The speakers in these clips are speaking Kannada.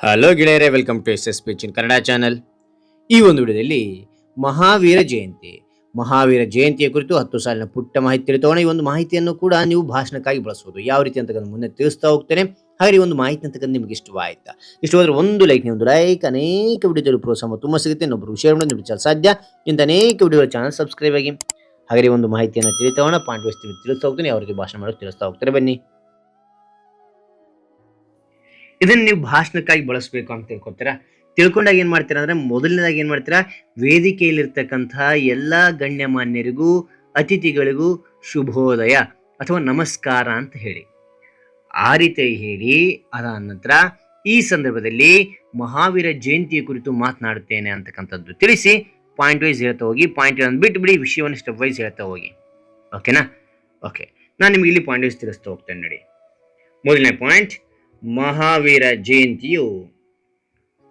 ಹಲೋ ಗೆಳೆಯರೇ ವೆಲ್ಕಮ್ ಟು ಎಸ್ ಎಸ್ ಪಿಚಿನ್ ಕನ್ನಡ ಚಾನಲ್ ಈ ಒಂದು ವಿಡಿಯೋದಲ್ಲಿ ಮಹಾವೀರ ಜಯಂತಿ. ಮಹಾವೀರ ಜಯಂತಿಯ ಕುರಿತು ಹತ್ತು ಸಾಲಿನ ಪುಟ್ಟ ಮಾಹಿತಿ ತಿಳಿತೋಣ. ಈ ಒಂದು ಮಾಹಿತಿಯನ್ನು ಕೂಡ ನೀವು ಭಾಷಣಕ್ಕಾಗಿ ಬಳಸಬಹುದು ಯಾವ ರೀತಿ ಅಂತಕ್ಕಂಥ ಮುಂದೆ ತಿಳಿಸ್ತಾ ಹೋಗ್ತೇನೆ. ಹಾಗೆ ಒಂದು ಮಾಹಿತಿ ಅಂತಕ್ಕಂಥ ನಿಮಗೆ ಇಷ್ಟವಾಯ್ತಾ? ಇಷ್ಟವಾದ್ರೆ ಒಂದು ಲೈಕ್ ಒಂದು ಲೈಕ್ ಅನೇಕ ವಿಡಿಯೋದಲ್ಲಿ ಪ್ರೋತ್ಸಾಹ ತುಂಬ ಸಿಗುತ್ತೆ. ಇನ್ನೊಬ್ಬರು ಶೇರ್ ಮಾಡಿ ನಿಮಗೆ ಸಾಧ್ಯ. ಇಂಥ ಅನೇಕ ವಿಡಿಯೋಗಳ ಚಾನಲ್ ಸಬ್ಸ್ಕ್ರೈಬ್ ಆಗಿ. ಹಾಗೆ ಒಂದು ಮಾಹಿತಿಯನ್ನು ತಿಳಿತೋಣ. ಪಾಯಿಂಟ್ ತಿಳಿಸ್ತಾ ಹೋಗ್ತೀನಿ. ಯಾವ ರೀತಿ ಭಾಷಣ ಮಾಡೋದು ತಿಳಿಸ್ತಾ ಹೋಗ್ತಾರೆ. ಬನ್ನಿ. ಇದನ್ನ ನೀವು ಭಾಷಣಕ್ಕಾಗಿ ಬಳಸಬೇಕು ಅಂತ ತಿಳ್ಕೊತೀರಾ? ತಿಳ್ಕೊಂಡಾಗ ಏನ್ ಮಾಡ್ತೀರಾ ಅಂದ್ರೆ ಮೊದಲನೇದಾಗಿ ಏನ್ ಮಾಡ್ತೀರಾ? ವೇದಿಕೆಯಲ್ಲಿರ್ತಕ್ಕಂತಹ ಎಲ್ಲಾ ಗಣ್ಯಮಾನ್ಯರಿಗೂ, ಅತಿಥಿಗಳಿಗೂ ಶುಭೋದಯ ಅಥವಾ ನಮಸ್ಕಾರ ಅಂತ ಹೇಳಿ. ಆ ರೀತಿ ಹೇಳಿ, ಅದಾದ ನಂತರ ಈ ಸಂದರ್ಭದಲ್ಲಿ ಮಹಾವೀರ ಜಯಂತಿಯ ಕುರಿತು ಮಾತನಾಡುತ್ತೇನೆ ಅಂತಕ್ಕಂಥದ್ದು ತಿಳಿಸಿ ಪಾಯಿಂಟ್ ವೈಸ್ ಹೇಳ್ತಾ ಹೋಗಿ ಪಾಯಿಂಟ್ ಬಿಟ್ಟು ಬಿಡಿ ವಿಷಯವನ್ನು ಸ್ಟೆಪ್ ವೈಸ್ ಹೇಳ್ತಾ ಹೋಗಿ. ಓಕೆನಾ ಓಕೆ ನಾನು ನಿಮಗೆ ಇಲ್ಲಿ ಪಾಯಿಂಟ್ ವೈಸ್ ತಿಳಿಸ್ತಾ ಹೋಗ್ತೇನೆ ನೋಡಿ. ಮೊದಲನೇ ಪಾಯಿಂಟ್ ಮಹಾವೀರ ಜಯಂತಿಯು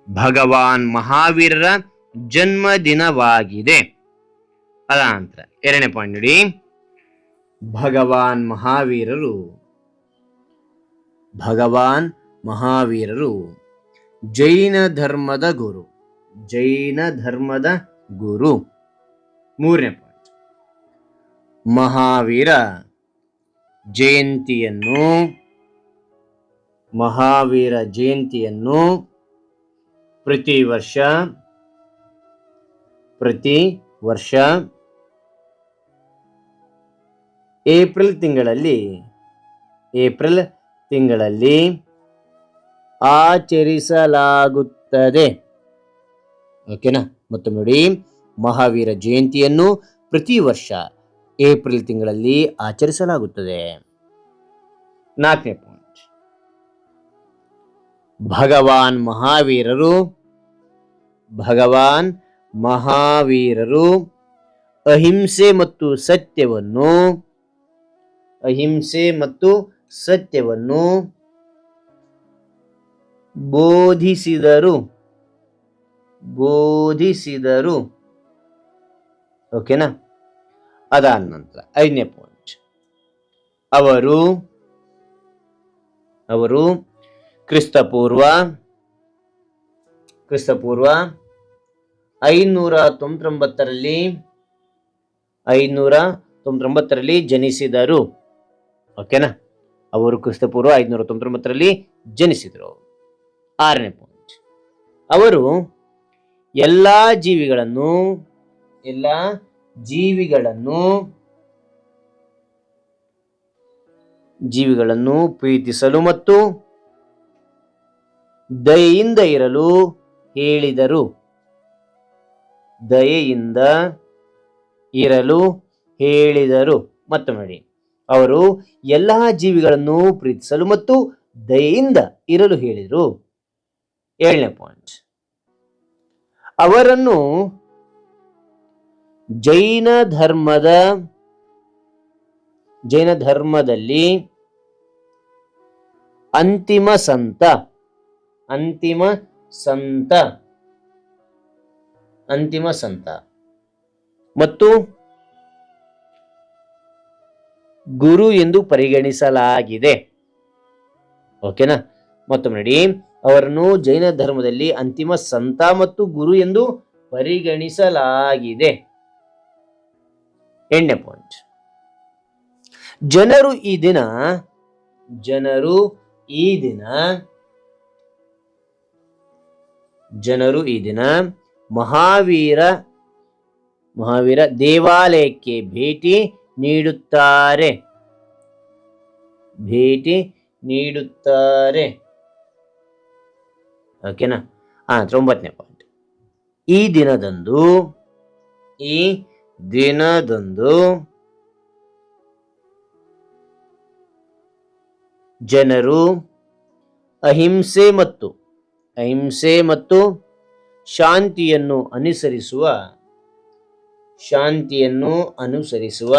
ಭಗವಾನ್ ಮಹಾವೀರರ ಜನ್ಮದಿನವಾಗಿದೆ. ಅದ ನಂತರ ಎರಡನೇ ಪಾಯಿಂಟ್ ನೋಡಿ. ಭಗವಾನ್ ಮಹಾವೀರರು. ಭಗವಾನ್ ಮಹಾವೀರರು. ಜೈನ ಧರ್ಮದ ಗುರು. ಜೈನ ಧರ್ಮದ ಗುರು. ಮೂರನೇ ಪಾಯಿಂಟ್ ಮಹಾವೀರ ಜಯಂತಿಯನ್ನು ಮಹಾವೀರ ಜಯಂತಿಯನ್ನು ಪ್ರತಿ ವರ್ಷ ಪ್ರತಿ ವರ್ಷ ಏಪ್ರಿಲ್ ತಿಂಗಳಲ್ಲಿ ಏಪ್ರಿಲ್ ತಿಂಗಳಲ್ಲಿ ಆಚರಿಸಲಾಗುತ್ತದೆ. ಓಕೆನಾ ಮತ್ತೊಮ್ಮೆ ನೋಡಿ, ಮಹಾವೀರ ಜಯಂತಿಯನ್ನು ಪ್ರತಿ ವರ್ಷ ಏಪ್ರಿಲ್ ತಿಂಗಳಲ್ಲಿ ಆಚರಿಸಲಾಗುತ್ತದೆ. ನಾಲ್ಕನೇ ಪಾಯಿಂಟ್ ಭಗವಾನ್ ಮಹಾವೀರರು ಭಗವಾನ್ ಮಹಾವೀರರು, ಅಹಿಂಸೆ ಮತ್ತು ಸತ್ಯವನ್ನು, ಅಹಿಂಸೆ ಮತ್ತು ಸತ್ಯವನ್ನು ಬೋಧಿಸಿದರು ಬೋಧಿಸಿದರು. ಓಕೆನಾ? ಅದಾದ ನಂತರ ಐದನೇ ಪಾಯಿಂಟ್ ಅವರು ಅವರು ಕ್ರಿಸ್ತಪೂರ್ವ ಕ್ರಿಸ್ತಪೂರ್ವ ಐನೂರ ತೊಂಬತ್ತೊಂಬತ್ತರಲ್ಲಿ ಐನೂರ ತೊಂಬತ್ತೊಂಬತ್ತರಲ್ಲಿ ಜನಿಸಿದರು. ಓಕೆನಾ ಅವರು ಕ್ರಿಸ್ತಪೂರ್ವ ಐನೂರ ತೊಂಬತ್ತೊಂಬತ್ತರಲ್ಲಿ ಜನಿಸಿದರು. ಆರನೇ ಪಾಯಿಂಟ್ ಅವರು ಎಲ್ಲ ಜೀವಿಗಳನ್ನು ಎಲ್ಲ ಜೀವಿಗಳನ್ನು ಜೀವಿಗಳನ್ನು ಪ್ರೀತಿಸಲು ಮತ್ತು ದಯೆಯಿಂದ ಇರಲು ಹೇಳಿದರು. ದಯೆಯಿಂದ ಇರಲು ಹೇಳಿದರು. ಮತ್ತೊಮ್ಮೆ ನೋಡಿ ಅವರು ಎಲ್ಲ ಜೀವಿಗಳನ್ನು ಪ್ರೀತಿಸಲು ಮತ್ತು ದಯೆಯಿಂದ ಇರಲು ಹೇಳಿದರು. ಏಳನೇ ಪಾಯಿಂಟ್ ಅವರನ್ನು ಜೈನ ಧರ್ಮದ, ಜೈನ ಧರ್ಮದಲ್ಲಿ ಅಂತಿಮ ಸಂತ ಅಂತಿಮ ಸಂತ. ಅಂತಿಮ ಸಂತ. ಮತ್ತು ಗುರು ಎಂದು ಪರಿಗಣಿಸಲಾಗಿದೆ. ಓಕೆನಾ? ಮತ್ತೊಮ್ಮೆ ನೋಡಿ. ಅವರನ್ನು ಜೈನ ಧರ್ಮದಲ್ಲಿ ಅಂತಿಮ ಸಂತ ಮತ್ತು ಗುರು ಎಂದು ಪರಿಗಣಿಸಲಾಗಿದೆ. ಎಂಟನೇ ಪಾಯಿಂಟ್ ಜನರು ಈ ದಿನ, ಜನರು ಈ ದಿನ ಜನರು ಈ ದಿನ ಮಹಾವೀರ ಮಹಾವೀರ ದೇವಾಲಯಕ್ಕೆ ಭೇಟಿ ನೀಡುತ್ತಾರೆ. ಭೇಟಿ ನೀಡುತ್ತಾರೆ. ಓಕೆನಾ? ಆ ತೊಂಬತ್ತನೇ ಪಾಯಿಂಟ್ ಈ ದಿನದಂದು ಈ ದಿನದಂದು ಜನರು ಅಹಿಂಸೆ ಮತ್ತು ಅಹಿಂಸೆ ಮತ್ತು ಶಾಂತಿಯನ್ನು ಅನುಸರಿಸುವ ಶಾಂತಿಯನ್ನು ಅನುಸರಿಸುವ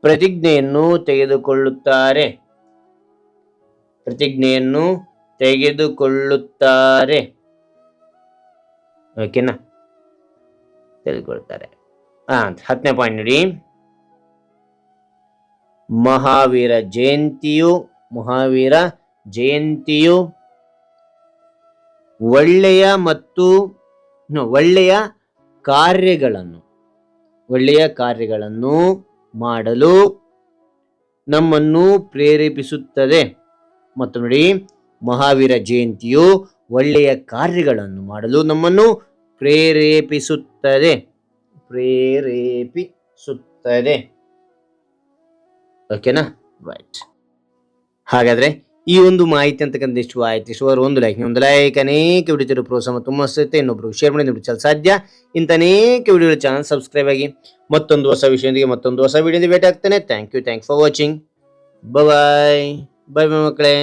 ಪ್ರತಿಜ್ಞೆಯನ್ನು ತೆಗೆದುಕೊಳ್ಳುತ್ತಾರೆ. ಪ್ರತಿಜ್ಞೆಯನ್ನು ತೆಗೆದುಕೊಳ್ಳುತ್ತಾರೆ. ಓಕೆನಾ? ತೆಗೆದುಕೊಳ್ತಾರೆ. ಹತ್ತನೇ ಪಾಯಿಂಟ್ ನೋಡಿ. ಮಹಾವೀರ ಜಯಂತಿಯು ಮಹಾವೀರ ಜಯಂತಿಯು ಒಳ್ಳೆಯ ಮತ್ತು ಒಳ್ಳೆಯ ಕಾರ್ಯಗಳನ್ನು ಒಳ್ಳೆಯ ಕಾರ್ಯಗಳನ್ನು ಮಾಡಲು ನಮ್ಮನ್ನು ಪ್ರೇರೇಪಿಸುತ್ತದೆ. ಮತ್ತು ನೋಡಿ, ಮಹಾವೀರ ಜಯಂತಿಯು ಒಳ್ಳೆಯ ಕಾರ್ಯಗಳನ್ನು ಮಾಡಲು ನಮ್ಮನ್ನು ಪ್ರೇರೇಪಿಸುತ್ತದೆ. ಪ್ರೇರೇಪಿಸುತ್ತದೆ. ಓಕೆನಾ ರೈಟ್ ಹಾಗಾದ್ರೆ ಈ ಒಂದು ಮಾಹಿತಿ ಅಂತಕ್ಕಂಥ ಇಷ್ಟು ಆಯ್ತು. ಇಷ್ಟುವರೆ ಒಂದು ಲೈಕ್ ಒಂದು ಲೈಕ್ ಅನೇಕ ವಿಡಿಯೋ ಪ್ರೋತ್ಸಾಹ ತುಂಬ ಅನಿಸುತ್ತೆ ಇನ್ನೊಬ್ರು ಶೇರ್ ಮಾಡಿ ನಿಮ್ಗೆ ಚಲ ಸಾಧ್ಯ. ಇಂಥ ಅನೇಕ ವಿಡಿಯೋ ಚಾನಲ್ ಸಬ್ಸ್ಕ್ರೈಬ್ ಆಗಿ ಮತ್ತೊಂದು ಹೊಸ ವಿಷಯದೊಂದಿಗೆ ಮತ್ತೊಂದು ಹೊಸ ವಿಡಿಯೋದಿಂದ ಭೇಟಿ ಆಗ್ತೇನೆ. Thank you thank for watching bye bye bye ಮಕ್ಕಳೇ.